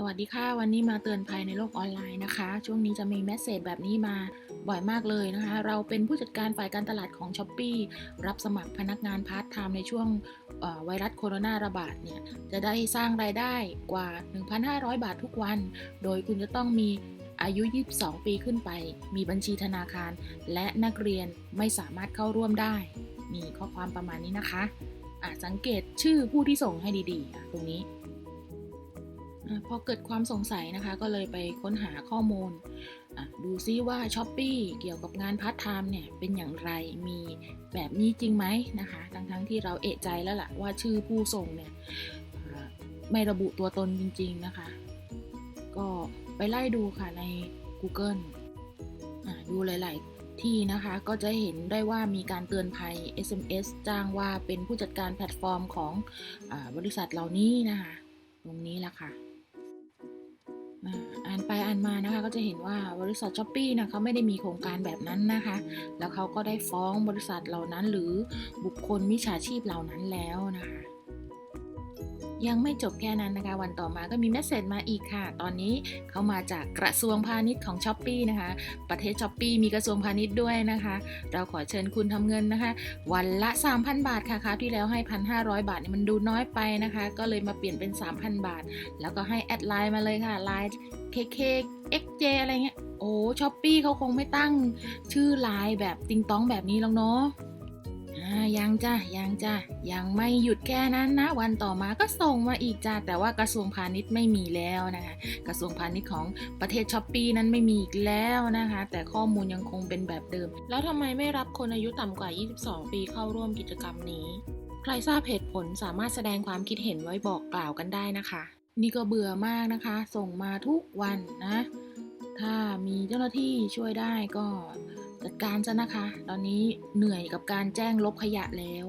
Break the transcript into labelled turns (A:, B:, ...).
A: สวัสดีค่ะ วันนี้มาเตือนภัยในโลกออนไลน์นะคะ ช่วงนี้จะมีแมสเซจแบบนี้มาบ่อยมากเลยนะคะ เราเป็นผู้จัดการฝ่ายการตลาดของ s h อ p e e รับสมัครพนักงานพาร์ทไทม์ในช่วงไวรัสโคโรนาระบาดเนี่ย จะได้สร้างรายได้กว่า 1,500 บาททุกวัน โดยคุณจะต้องมีอายุ 22 ปีขึ้นไป มีบัญชีธนาคาร และนักเรียนไม่สามารถเข้าร่วมได้ มีข้อความประมาณนี้นะคะอะสังเกตชื่อผู้ที่ส่งให้ดีๆ ตรงนี้ พอเกิดความสงสัยนะคะ ก็เลยไปค้นหาข้อมูล ดูซิว่า s h อ p e e เกี่ยวกับงานพาร์ทไทม์เนี่ยเป็นอย่างไร มีแบบนี้จริงไหมนะคะ ทั้งๆทที่เราเอะใจแล้วล่ะว่าชื่อผู้ส่งเนี่ยไม่ระบุตัวตนจริง ๆนะคะ ก็ไปไล่ดูค่ะใน Google ดูหลาย ๆที่นะคะก็จะเห็นได้ว่ามีการเตือนภัย SMS จ้างว่าเป็นผู้จัดการแพลตฟอร์มของอบริษัทเหล่านี้นะคะ ตรงนี้ละค่ะานไปอ่านมานะคะ ก็จะเห็นว่าบริษัทช้อปปี้นะเขาไม่ได้มีโครงการแบบนั้นนะคะ แล้วเขาก็ได้ฟ้องบริษัทเหล่านั้น หรือบุคคลมิจฉาชีพเหล่านั้นแล้วนะคะ ยังไม่จบแค่นั้นนะคะ วันต่อมาก็มีเมสเซจมาอีกค่ะ ตอนนี้เขามาจากกระทรวงพาณิชย์ของช้อปปีนะคะ ประเทศช้อปปีมีกระทรวงพาณิชย์ด้วยนะคะ เราขอเชิญคุณทำเงินนะคะ วันละ 3,000 บาทค่ะครับที่แล้วให้ 1,500 บาทเนี่ยมันดูน้อยไปนะคะ ก็เลยมาเปลี่ยนเป็น 3,000 บาท แล้วก็ให้แอดไลน์มาเลยค่ะไลน์ KK XJ อะไรเงี้ยโอ้ช้อปปี้เขาคงไม่ตั้งชื่อไลน์แบบติงต้องแบบนี้แล้วเนาะ ยังจ้ะยังจ้ะยังไม่หยุดแค่นั้นนะ วันต่อมาก็ส่งมาอีกจ้ะแต่ว่ากระทรวงพาณิชย์ไม่มีแล้วนะคะ กระทรวงพาณิชย์ของประเทศช้อปปีนั้นไม่มีอีกแล้วนะคะ แต่ข้อมูลยังคงเป็นแบบเดิม แล้วทำไมไม่รับคนอายุต่ำกว่า 22 ปีเข้าร่วมกิจกรรมนี้ ใครทราบเหตุผลสามารถแสดงความคิดเห็นไว้บอกกล่าวกันได้นะคะ นี่ก็เบื่อมากนะคะ ส่งมาทุกวันนะ ถ้ามีเจ้าหน้าที่ช่วยได้ก็ จัดการซะนะคะ ตอนนี้เหนื่อยกับการแจ้งลบขยะแล้ว